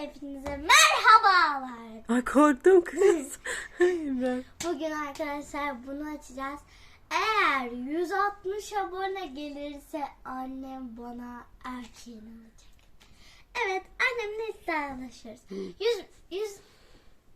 Hepinize merhabalar. Ay korktum kız. Bugün arkadaşlar bunu açacağız. Eğer 160 abone gelirse annem bana erkeğini alacak. Evet annemle iddialaşırız. 100, 100,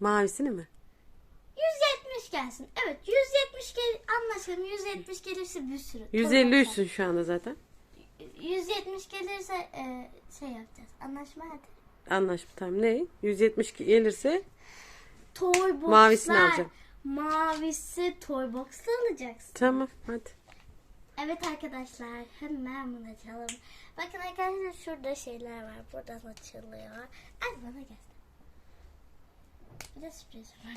Mavisini mi? 170 gelsin. Evet 170 gel anlaşalım. 170 gelirse bir sürü. 153'sün şu anda zaten. 170 gelirse e, şey yapacağız. Anlaşma hadi. Anlaşma tamam. Ne? 170 gelirse Toy boxlar. Mavisini alacağım. Mavisi toy box'la alacaksın. tamam hadi. Evet arkadaşlar hemen bunu açalım. Bakın arkadaşlar şurada şeyler var. Buradan açılıyor. Ay bana gel. Bir de sürpriz var.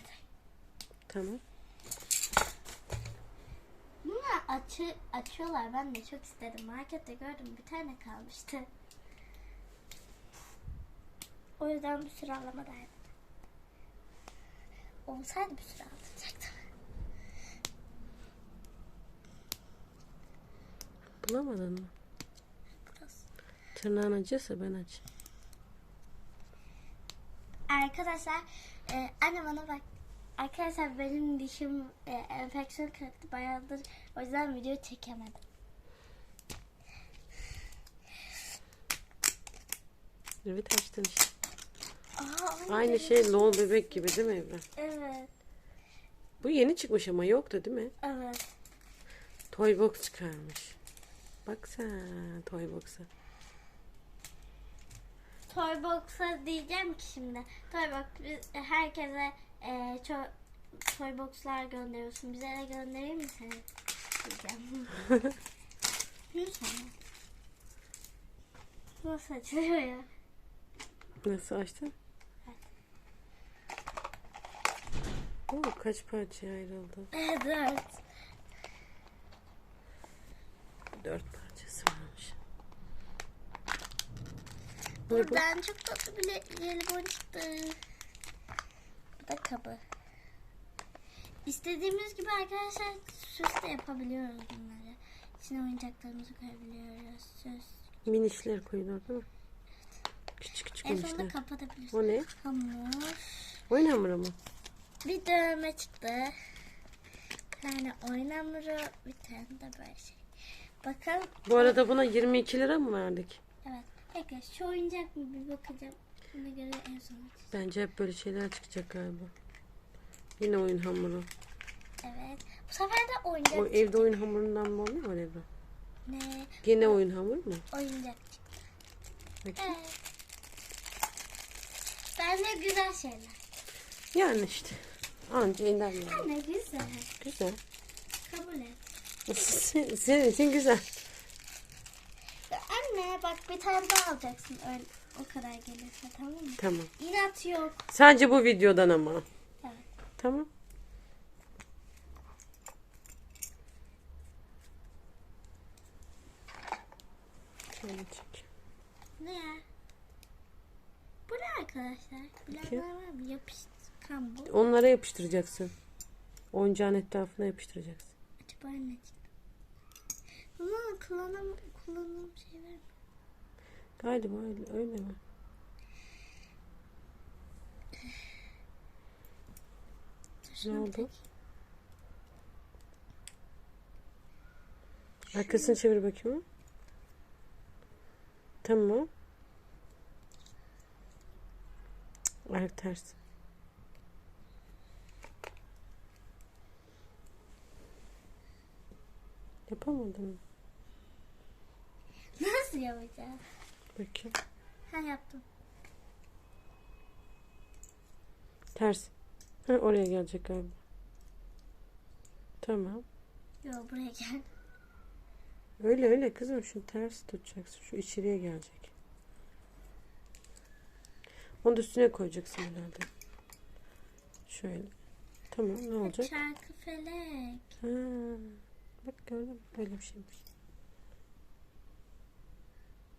Tamam. Bunu açı, açıyorlar. Ben de çok istedim. Markette gördüm. Bir tane kalmıştı. O yüzden bir sürü alamadaydım. Olsaydı bir sürü alacaktım. Bulamadın mı? Tırnağın acıyorsa ben aç. Arkadaşlar e, anne bana bak. Arkadaşlar benim dişim e, enfeksiyon kalktı bayağıdır. O yüzden video çekemedim. Evet açtın işte. Aa, Aynı şey lol bebek gibi değil mi İbrahim? Evet. Bu yeni çıkmış ama yoktu değil mi? Evet. Toy box çıkarmış. Bak sen toy box'a. Toybox'a diyeceğim ki şimdi. Toybox biz herkese e, ço- Toybox'lar gönderiyorsun. Bize de göndereyim mi seni? Diyeceğim. Lütfen. Nasıl açılıyor ya? Nasıl açtın? Kaç parçaya ayrıldı? Evet. Dört parçası varmış. Bu? Buradan çok tatlı bir jelibon çıktı. Bu da kabı. İstediğimiz gibi arkadaşlar süs de yapabiliyoruz bunları. İçine oyuncaklarımızı koyabiliyoruz. Süs. Minişler koyun orada mı? Küçük küçük En sonunda minişler. kapatabiliriz. O ne? Hamur. Oyun hamuru mu? Bir dövme çıktı. Bir tane oyun hamuru. Bir tane de böyle şey. Bakın. Bu arada buna 22 lira mı verdik? Evet. Peki şu oyuncak mı bir bakacağım. Ona göre en son açacağım. Bence hep böyle şeyler çıkacak galiba. Yine oyun hamuru. Evet. Bu sefer de oyuncak O evde oyun hamurundan mı oluyor Evde? Ne? Yine oyun hamuru mu? Oyuncak çıktı. Bakayım. Evet. Bence güzel şeyler. Yani işte. Anca yani. Anne güzel. Güzel. Kabul et. Sen- Senin için güzel. Anne bak bir tane daha alacaksın öyle o kadar gelirse tamam mı? Tamam. İnat yok. Sadece bu videodan ama. Evet. Tamam. Şöyle çek. Ne? Bu ne arkadaşlar? Bilenler var mı? Yapışkan bu. Onlara yapıştıracaksın. Oyuncağın etrafına yapıştıracaksın. Acaba ne çıktı? Ama kullanım, kullanım şey var mı? Galiba öyle, öyle mi? Ne oldu? Arkasını çevir bakayım. Tamam. Ayak ters. Yapamadın mı? Nasıl yapacağız? Bakayım. Ha yaptım. Ters. Ha, oraya gelecek galiba. Tamam. Yo buraya gel. Öyle öyle kızım şu ters tutacaksın. Şu içeriye gelecek. Onu da üstüne koyacaksın herhalde. Şöyle. Tamam ne olacak? Çarkı felek. Ha, Bak gördün mü? Böyle bir şeymiş.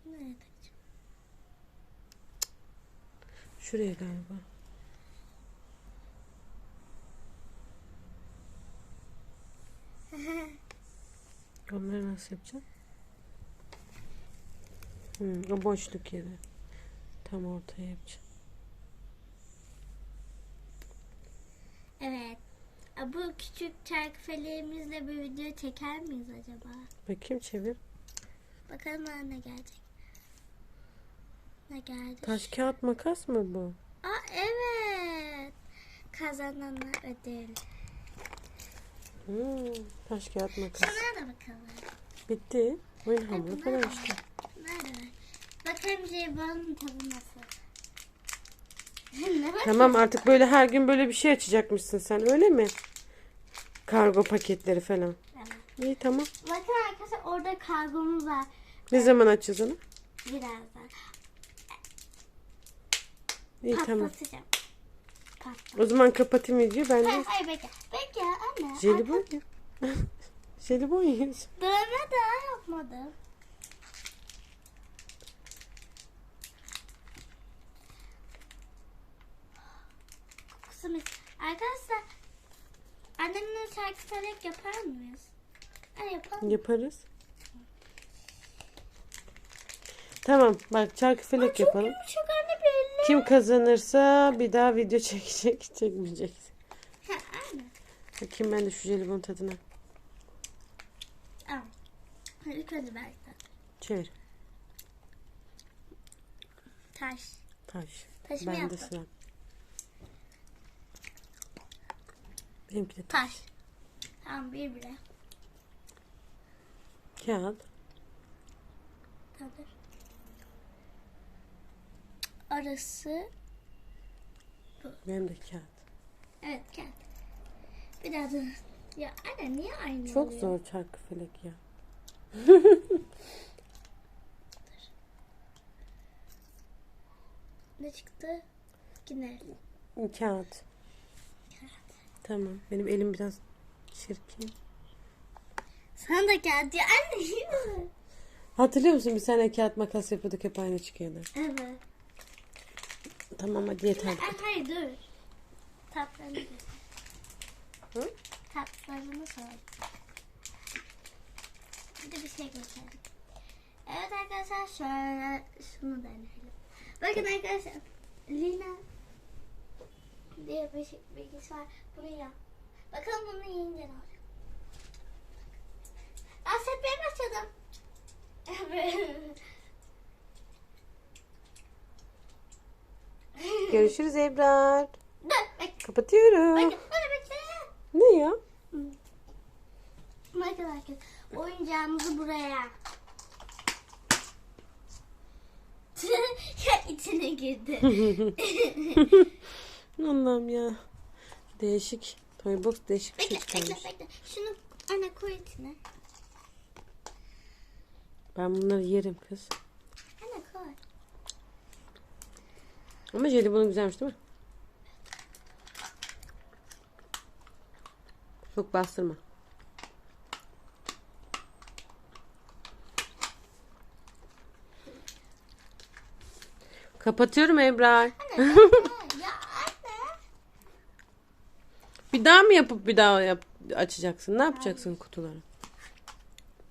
Nereye takacağım? Şuraya galiba. Onları nasıl yapacağım? Hmm, o boşluk yeri. Tam ortaya yapacağım. Evet. Bu küçük feleğimizle bir video çeker miyiz acaba? Bakayım çevir. Bakalım bana ne gelecek. Ne geldi? Taş kağıt makas mı bu? Aa evet. Kazananlar ödül. Hmm, taş kağıt makas. Şuna da bakalım. Bitti. Oyun hamuru falan işte. Nerede? Bakalım jelibonun tadı nasıl? ne var? Tamam artık böyle her gün böyle bir şey açacakmışsın sen öyle mi? Kargo paketleri falan. Evet. İyi tamam. Bakın arkadaşlar orada kargomuz var. Ne zaman açacağız onu? Birazdan. İyi tamam. Patlat. O zaman kapatayım videoyu ben Hayır, de hayır bekle. Bekle anne. jelibon ya. jelibon yiyorsun. Dövme daha yapmadım. Kokusu mis. Arkadaşlar annemle şarkı söyleyerek yapar mıyız? Hadi yapalım. Yaparız. Tamam bak çarkı felek Çok yapalım. yumuşak anne belli. Kim kazanırsa bir daha video çekecek, çekmeyecek. Ha, anne. Bakayım ben de şu jelibon tadına. Al. İlk önce. Çevir. Taş. Taş. Taş mı Ben de yaptın? Benimki de taş. Taş. Tamam bir. Kağıt. Tamam. Arası. Benim de kağıt. Evet gel. Bir daha da. Ya anne niye aynı Çok oluyor? zor çarkı felek ya. Ne çıktı? Yine. Kağıt. Tamam. Benim elim biraz çirkin. Sana da geldi. Anne? Hatırlıyor musun bir sene kağıt makas yapıyorduk hep aynı çıkıyordu. Evet. Tamam hadi yeter. Ay, hayır dur. Tatlarını göster. Hı? Tatlarını sor. Bir de bir şey gösterdik. Evet arkadaşlar şöyle şunu deneyelim. Bakın arkadaşlar. Lina diye bir bilgisi var. Bunu yap. Bakalım bunu yiyince ne olacak. Aa sepmeye başladım. Görüşürüz Ebrar. Dur. Kapatıyorum. Bekle. Dur bekle. Ne ya? Bakın arkadaşlar. Oyuncağımızı buraya. ya içine girdi. Allah'ım ya. Değişik. Toybox değişik bir şey bekle bekle çıkarmış. bekle. Şunu anne koy içine. Ben bunları yerim kız. Anne koy. Ama jelibonu güzelmiş değil mi? Çok bastırma. Kapatıyorum Ebrar. Anne. Bir daha mı yapıp bir daha yap açacaksın? Ne yapacaksın kutuları?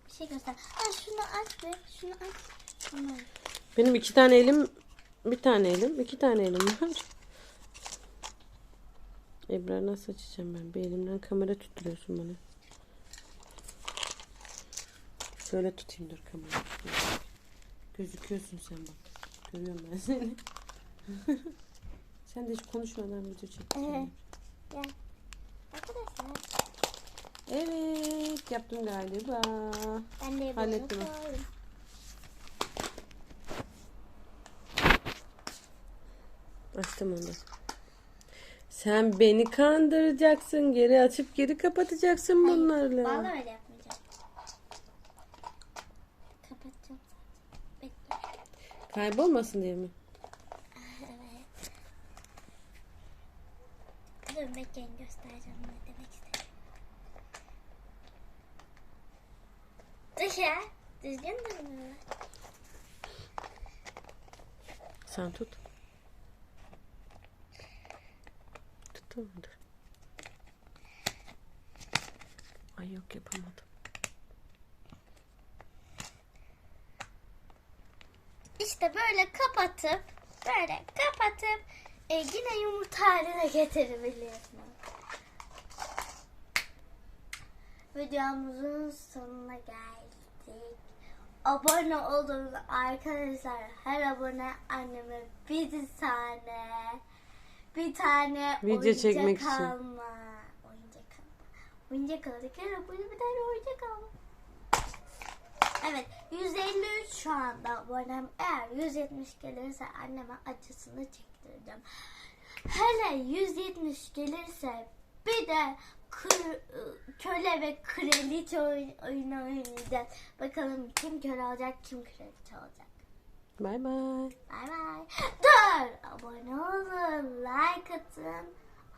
Bir şey göster. Aa, şunu aç be. Şunu aç. Şunu. Benim iki tane elim, bir tane elim, iki tane elim var. Ebrar nasıl açacağım ben? Bir elimden kamera tutturuyorsun bana. Şöyle tutayım dur kamerayı. Gözüküyorsun sen bak. Görüyorum ben seni. sen de hiç konuşmadan video çekiyorsun. Evet. Gel. Evet yaptım galiba. Ben de Hallettim. Açtım onu. Sen beni kandıracaksın. Geri açıp geri kapatacaksın Hayır, bunlarla. Vallahi öyle yapmayacağım. Kapatacağım. Bekle. Kaybolmasın diye mi? Evet. Dur bekleyin göstereceğim ne demek istedim. Dur ya. Düzgün durmuyor. Sen tut. Tuttun mu? Dur. Ay yok yapamadım. İşte böyle kapatıp böyle kapatıp e, yine yumurta haline getirebiliyorsunuz. videomuzun sonuna geldik. Abone olun arkadaşlar. Her abone anneme bir tane bir tane Video oyuncak çekmek için. alma. Oyuncak alma. Oyuncak aldık. Her abone bir tane oyuncak alma. Evet 153 şu anda abonem. Eğer 170 gelirse anneme acısını çektireceğim. Hele 170 gelirse bir de kır- köle ve kraliçe oyun, oyunu oynayacağız. Bakalım kim köle olacak kim kraliçe olacak. Bay bay. Bay bay. Dur. Abone olun. Like atın.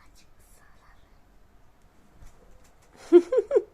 Açık salın.